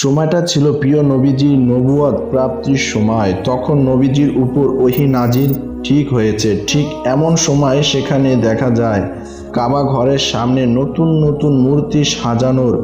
সময়টা ছিল প্রিয় নবীজির নবুয়ত প্রাপ্তির সময়। তখন নবীজির উপর ওহি নাজির ঠিক হয়েছে। ঠিক এমন সময় সেখানে দেখা যায়, কাবা ঘরের সামনে নতুন নতুন মূর্তি সাজানোর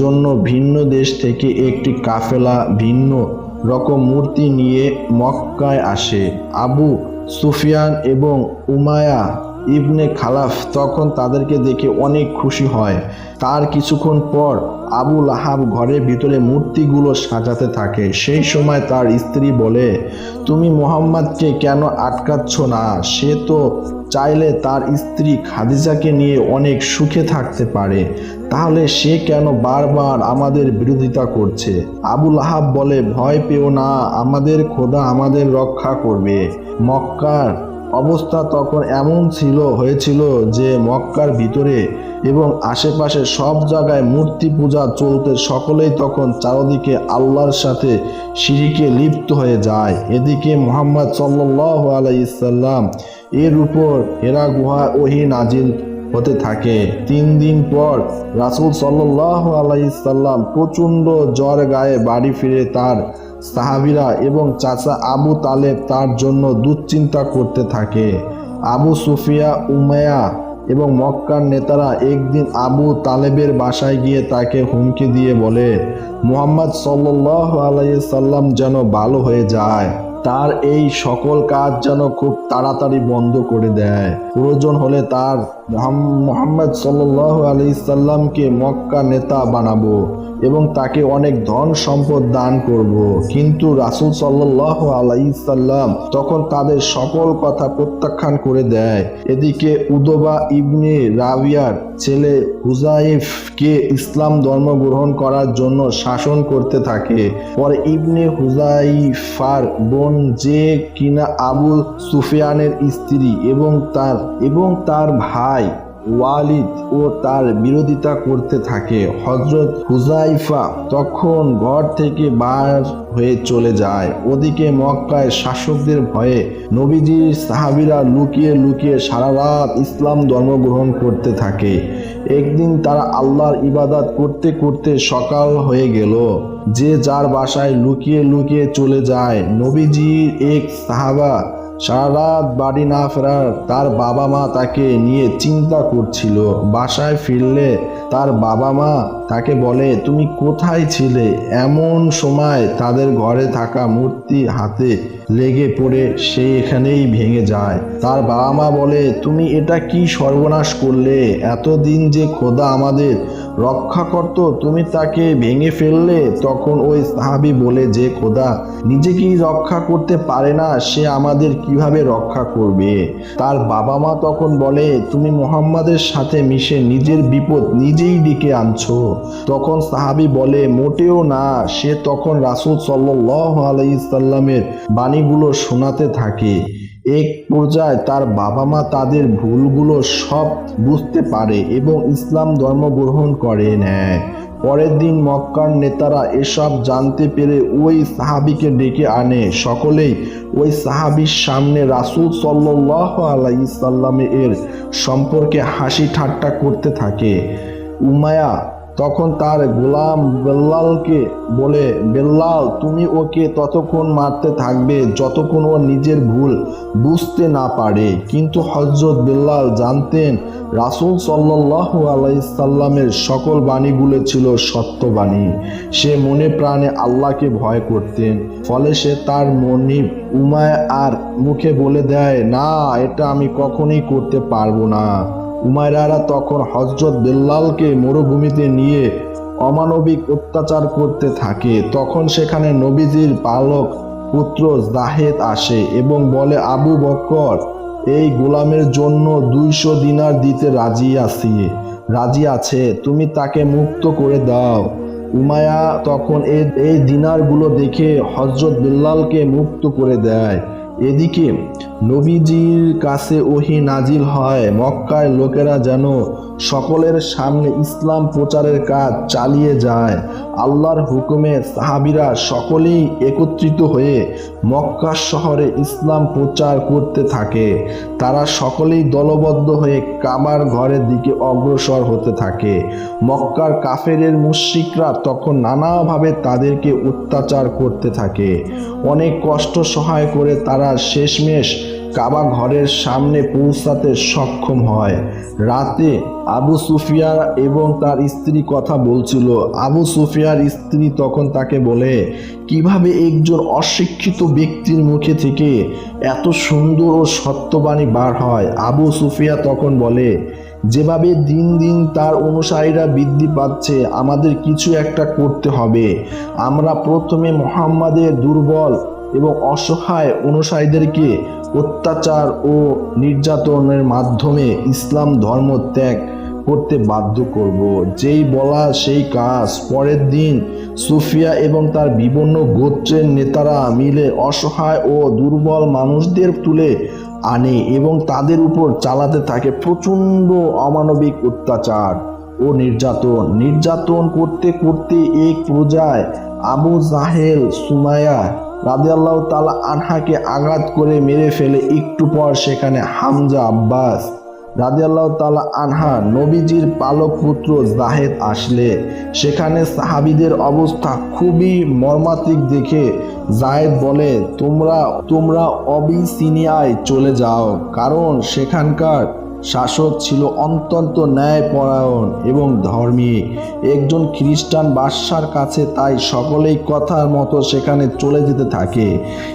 জন্য ভিন্ন দেশ থেকে একটি কাফেলা ভিন্ন রকম মূর্তি নিয়ে মক্কায় আসে। আবু সুফিয়ান এবং উমায়া ইবনে খালাফ তখন তাদেরকে দেখে অনেক খুশি হয়। তার কিছুক্ষণ পর আবু লাহাব ঘরের ভিতরে মূর্তিগুলো সাজাতে থাকে। সেই সময় তার স্ত্রী বলে, তুমি মোহাম্মদকে কেন আটকাচ্ছ না? সে তো চাইলে তার স্ত্রী খাদিজাকে নিয়ে অনেক সুখে থাকতে পারে। তাহলে সে কেন বারবার আমাদের বিরোধিতা করছে? আবুল আহাব বলে, ভয় পেও না, আমাদের খোদা আমাদের রক্ষা করবে। মক্কার অবস্থা তখন এমন ছিল, হয়েছিল যে মক্কার ভিতরে এবং আশেপাশে সব জায়গায় মূর্তি পূজা চলতে সকলেই তখন চারদিকে আল্লাহর সাথে সিঁড়িকে লিপ্ত হয়ে যায়। এদিকে মোহাম্মদ সাল্লাহ আলাইসাল্লাম এর উপর হেরা গুহা ওহি নাজিল হতে থাকে। তিন দিন পর রাসুল সাল্লাহ আলাইসাল্লাম প্রচণ্ড জ্বর গায়ে বাড়ি ফিরে তার সাহাবিরা এবং চাচা আবু তালেব তার জন্য দুশ্চিন্তা করতে থাকে। আবু সুফিয়া উমায়া এবং মক্কার নেতারা একদিন আবু তালেবের বাসায় গিয়ে তাকে হুমকি দিয়ে বলে, মুহাম্মদ সাল্লাহ আলাইসাল্লাম যেন ভালো হয়ে যায়। তার এই সকল কাজ যেন খুব তাড়াতাড়ি বন্ধ করে দেয়। প্রয়োজন হলে তার মোহাম্মদ সাল্লাহ আলি সাল্লামকে মক্কা নেতা বানাবো এবং তাকে অনেক ধন সম্পদ দান করব। কিন্তু রাসুল সাল্লাহ আলাইসাল্লাম তখন তাদের সকল কথা প্রত্যাখ্যান করে দেয় এদিকে উদবা ইবনে রাবিয়ার ছেলে হুজাইফকে ইসলাম ধর্ম গ্রহণ করার জন্য শাসন করতে থাকে পরে ইবনে হুজাইফার বোন যে কিনা আবু সুফিয়ানের স্ত্রী এবং তার এবং তার ভাই ওয়ালিদ ও তার বিরোধিতা করতে থাকে। হজরত হুজাইফা তখন ঘর থেকে বার হয়ে চলে যায়। ওদিকে মক্কায় শাসকদের ভয়ে নবীজির সাহাবিরা লুকিয়ে লুকিয়ে সারা রাত ইসলাম ধর্ম গ্রহণ করতে থাকে। একদিন তারা আল্লাহর ইবাদত করতে করতে সকাল হয়ে গেল। যে যার বাসায় লুকিয়ে লুকিয়ে চলে যায়, নবীজির এক সাহাবা সারা রাত বাড়ি না ফেরার তার বাবা মা তাকে নিয়ে চিন্তা করছিল। বাসায় ফিরলে তার বাবা মা তাকে বলে, তুমি কোথায় ছিলে? এমন সময় তাদের ঘরে থাকা মূর্তি হাতে লেগে পড়ে, সে এখানেই ভেঙে যায়। তার বাবা মা বলে, তুমি এটা কি সর্বনাশ করলে? এতদিন যে খোদা আমাদের রক্ষা করত তুমি তাকে ভেঙে ফেললে, তখন ওই সাহাবি বলে, যে খোদা নিজেকেই রক্ষা করতে পারে না? সে আমাদের কীভাবে রক্ষা করবে? তার বাবা মা তখন বলে, তুমি মোহাম্মদের সাথে মিশে নিজের বিপদ নিজেই ডেকে আনছো। তখন সাহাবি বলে, মোটেও না, সে তখন রাসুল সাল্লাহ আলাইসাল্লামের বাণীগুলো শোনাতে থাকে। এক পর্যায়ে তার বাবা মা তাদের ভুলগুলো সব বুঝতে পারে এবং ইসলাম ধর্ম গ্রহণ করে নেয়। পরের দিন মক্কার নেতারা এসব জানতে পেরে ওই সাহাবিকে ডেকে আনে। সকলেই ওই সাহাবির সামনে রাসুল সাল্লাহ আলাইসাল্লামে এর সম্পর্কে হাসি ঠাট্টা করতে থাকে। উমায়া তখন তার গোলাম বেল্লালকে বলে, বেল্লাল, তুমি ওকে ততক্ষণ মারতে থাকবে যতক্ষণ ও নিজের ভুল বুঝতে না পারে। কিন্তু হজরত বেল্লাল জানতেন রাসুল সাল্লাহ আলাইসাল্লামের সকল বাণীগুলো ছিল সত্যবাণী সে মনে প্রাণে আল্লাহকে ভয় করতেন। ফলে সে তার মনি উমায় আর মুখে বলে দেয়, না, এটা আমি কখনোই করতে পারব না। উমায়রারা তখন হজরত বেল্লালকে মরুভূমিতে নিয়ে অমানবিক অত্যাচার করতে থাকে। তখন সেখানে নবীজির পালক পুত্র জাহেদ আসে এবং বলে, আবু বক্কর, এই গোলামের জন্য দুইশো দিনার দিতে রাজি আছি, রাজি আছে, তুমি তাকে মুক্ত করে দাও। উমায়া তখন এই দিনারগুলো দেখে হজরত বিল্লালকে মুক্ত করে দেয়। এদিকে নবীজির কাছে ওহি নাজিল হয় মক্কায় লোকেরা যেন সকলের সামনে ইসলাম প্রচারের কাজ চালিয়ে যায়। আল্লাহর হুকুমে সাহাবিরা সকলেই একত্রিত হয়ে মক্কা শহরে ইসলাম প্রচার করতে থাকে। তারা সকলেই দলবদ্ধ হয়ে কাবার ঘরের দিকে অগ্রসর হতে থাকে। মক্কার কাফেরের মুশ্রিকরা তখন নানাভাবে তাদেরকে অত্যাচার করতে থাকে। অনেক কষ্ট সহায় করে তারা শেষমেশ কাবা ঘরের সামনে পৌঁছাতে সক্ষম হয়। রাতে আবু সুফিয়া এবং তার স্ত্রী কথা বলছিল। আবু সুফিয়ার স্ত্রী তখন তাকে বলে, কীভাবে একজন অশিক্ষিত ব্যক্তির মুখে থেকে এত সুন্দর ও সত্যবাণী বার হয়? আবু সুফিয়া তখন বলে, যেভাবে দিন দিন তার অনুসারীরা বৃদ্ধি পাচ্ছে, আমাদের কিছু একটা করতে হবে। আমরা প্রথমে মোহাম্মদের দুর্বল এবং অসহায় অনুসারীদেরকে অত্যাচার ও নির্যাতনের মাধ্যমে ইসলাম ধর্ম ত্যাগ করতে বাধ্য করব। যেই বলা সেই কাজ। পরের দিন সুফিয়া এবং তার বিভিন্ন গোত্রের নেতারা মিলে অসহায় ও দুর্বল মানুষদের তুলে আনে এবং তাদের উপর চালাতে থাকে প্রচণ্ড অমানবিক অত্যাচার ও নির্যাতন। নির্যাতন করতে করতে এক প্রজায় আবু জাহেল সুমায়া রাদিয়াল্লাহু তালা আনহাকে আঘাত করে মেরে ফেলে একটু পর সেখানে হামজা আব্বাস রাদিয়াল্লাহু তালা আনহা নবীজির পালক পুত্র জাহেদ আসলে। সেখানে সাহাবিদের অবস্থা খুবই মর্মান্তিক দেখে জায়েদ বলে, তোমরা তোমরা অবিসিনিয়ায় চলে যাও, কারণ সেখানকার শাসক ছিল অত্যন্ত ন্যায়পরায়ণ এবং ধর্মী একজন খ্রিস্টান বাদশার কাছে তাই সকলেই কথার মতো সেখানে চলে যেতে থাকে।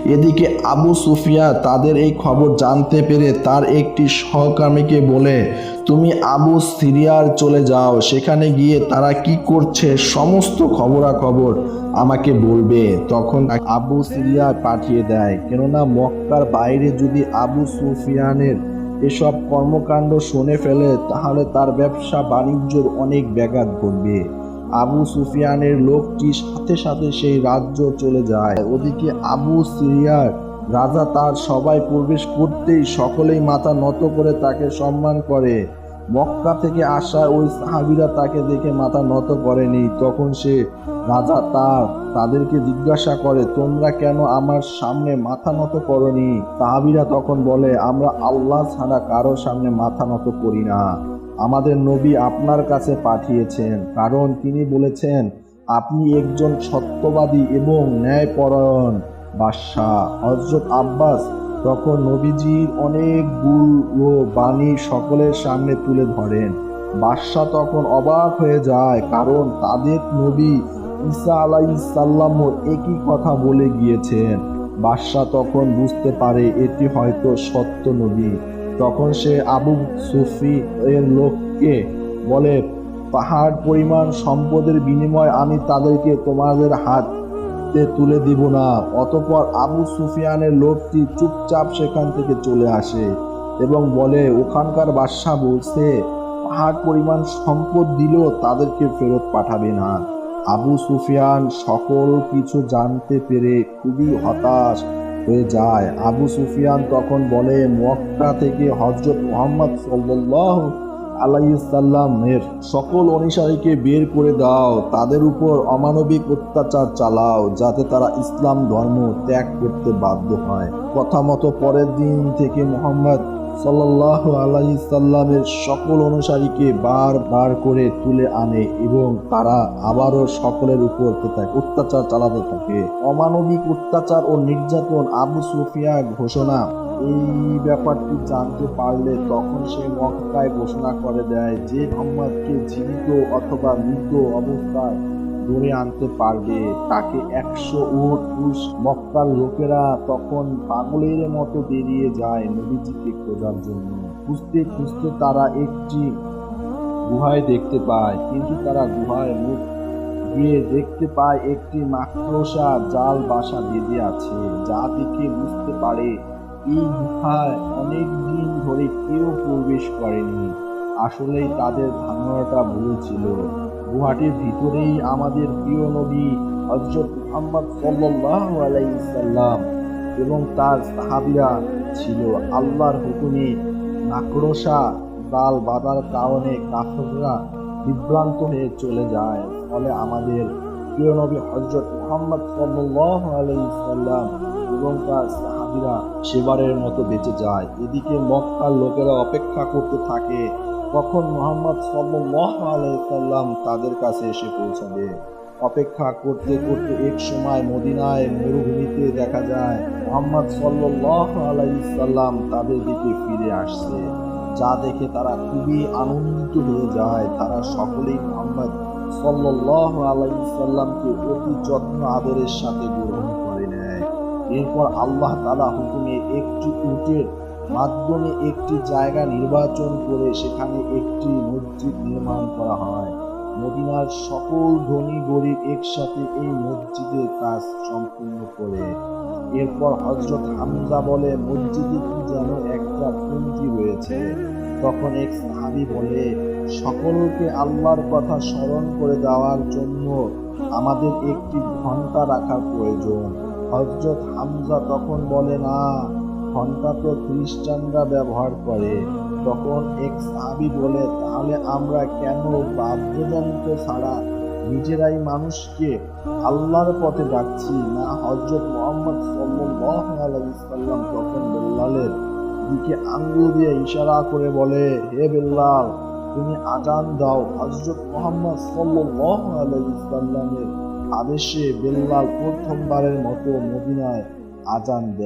এদিকে আবু সুফিয়া তাদের এই খবর জানতে পেরে তার একটি সহকর্মীকে বলে, তুমি আবু সিরিয়ার চলে যাও। সেখানে গিয়ে তারা কি করছে? সমস্ত খবরাখবর আমাকে বলবে। তখন আবু সিরিয়া পাঠিয়ে দেয়। কেননা মক্কার বাইরে যদি আবু সুফিয়ানের এসব কর্মকাণ্ড শুনে ফেলে তাহলে তার ব্যবসা বাণিজ্যর অনেক ব্যাঘাত ঘটবে। আবু সুফিয়ানের লোকটি সাথে সাথে সেই রাজ্য চলে যায়। ওদিকে আবু সিরিয়ার রাজা তার সবাই প্রবেশ করতেই সকলেই মাথা নত করে তাকে সম্মান করে। মক্কা থেকে আসা ওই সাহাবিরা তাকে দেখে মাথা নত করেনি। তখন সে রাজা তার তাদেরকে জিজ্ঞাসা করে, তোমরা কেন আমার সামনে মাথা নত করনি? তাহাবিরা তখন বলে, আমরা আল্লাহ ছাড়া কারও সামনে মাথা নত করি না। আমাদের নবী আপনার কাছে পাঠিয়েছেন, কারণ তিনি বলেছেন, আপনি একজন সত্যবাদী এবং ন্যায়পরায়ণ বাদশাহ। হজরত আব্বাস তখন নবীজির অনেকগুলো বাণী সকলের সামনে তুলে ধরেন। বাদশাহ তখন অবাক হয়ে যায়, কারণ তাদের নবী ঈসা আলাইসাল্লামও একই কথা বলে গিয়েছেন। বাদশাহ তখন বুঝতে পারে এটি হয়তো সত্য নবী। তখন সে আবু সুফি এর লোককে বলে, পাহাড় পরিমাণ সম্পদের বিনিময় আমি তাদেরকে তোমাদের হাতে তুলে দিব না। অতপর আবু সুফিয়ানের লোকটি চুপচাপ সেখান থেকে চলে আসে এবং বলে, ওখানকার বাদশাহ বলছে, পাহাড় পরিমাণ সম্পদ দিলেও তাদেরকে ফেরত পাঠাবে না। আবু সুফিয়ান সকল কিছু জানতে পেরে খুবই হতাশ হয়ে যায়। আবু সুফিয়ান তখন বলে, মক্কা থেকে হজরত মোহাম্মদ সাল্লাহ আলাইসাল্লামের সকল অনুসারীকে বের করে দাও, তাদের উপর অমানবিক অত্যাচার চালাও, যাতে তারা ইসলাম ধর্ম ত্যাগ করতে বাধ্য হয়। কথা মতো পরের দিন থেকে মোহাম্মদ সাল্লাহ আলাইসাল্লামের সকল অনুসারীকে বার বার করে তুলে আনে এবং তারা আবারও সকলের উপর অত্যাচার চালাতে থাকে। অমানবিক অত্যাচার ও নির্যাতন আবু সুফিয়া ঘোষণা। এই ব্যাপারটি জানতে পারলে তখন সে মক্কায় ঘোষণা করে দেয় যে, মোহাম্মদকে জীবিত অথবা মৃত অবস্থায় ধরে আনতে পারবে। তাকে একশো উট পুরুষ মক্কার লোকেরা তখন পাগলের মতো বেরিয়ে যায় নবীজিকে খোঁজার জন্য। খুঁজতে খুঁজতে তারা একটি গুহায় দেখতে পায়, কিন্তু তারা গুহায় মুখ গিয়ে দেখতে পায় একটি মাকড়সা জাল বাসা বেঁধে আছে, যা দেখে বুঝতে পারে এই গুহায় অনেক দিন ধরে কেউ প্রবেশ করেনি। আসলেই তাদের ধারণাটা ভুল ছিল। গুহাটির ভিতরেই আমাদের প্রিয় নবী হজরত মুহাম্মদ সাল্লাল্লাহু আলাইহি সাল্লাম এবং তার সাহাবীরা ছিল আল্লাহর হুকুমে মাকড়সা ডাল বাঁধার কারণে কাফেররা বিভ্রান্ত হয়ে চলে যায়। ফলে আমাদের প্রিয় নবী হজরত মোহাম্মদ সাল্লাল্লাহু আলাইহি সাল্লাম এবং তার সাহাবিরা সেবারের মতো বেঁচে যায়। এদিকে মক্কার লোকেরা অপেক্ষা করতে থাকে কখন মোহাম্মদ সাল্লাল্লাহু আলাইহি সাল্লাম তাদের কাছে এসে পৌঁছাবে। অপেক্ষা করতে করতে এক সময় মদিনায় মরুভূমিতে দেখা যায়, মোহাম্মদ সাল্লাল্লাহু আলাইসাল্লাম তাদের দিকে ফিরে আসছে। যা দেখে তারা খুবই আনন্দিত হয়ে যায়। তারা সকলেই মোহাম্মদ সাল্লাল্লাহু আলাইহি সাল্লামকে অতি যত্ন আদরের সাথে গ্রহণ করে নেয়। এরপর আল্লাহ তালা হুকুমে একটি উটের মাধ্যমে একটি জায়গা নির্বাচন করে সেখানে একটি মসজিদ নির্মাণ করা হয়। মদিনার সকল ধনী গরিব একসাথে এই মসজিদের কাজ সম্পূর্ণ করে। এরপর হজরত হামজা বলে, মসজিদে কি যেন একটা কমতি রয়েছে। তখন এক সাহাবি বলে, সকলকে আল্লাহর কথা স্মরণ করে দেওয়ার জন্য আমাদের একটি ঘণ্টা রাখার প্রয়োজন। হজরত হামজা তখন বলে, না ঘণ্টা তো খ্রিস্টানরা ব্যবহার করে, তখন এক সাহাবি বলে, তাহলে আমরা কেন বাদ্যযন্ত্র ছাড়া নিজেরাই মানুষকে আল্লাহর পথে ডাকছি? না হজরত মোহাম্মদ সাল্লাম তখন বেল্লালের দিকে আঙ্গুল দিয়ে ইশারা করে বলে, হে বেল্লাল, তুমি আজান দাও। হজরত মোহাম্মদ সাল্লামের আদেশে বেল্লাল প্রথমবারের মতো মদিনায় আজান দেয়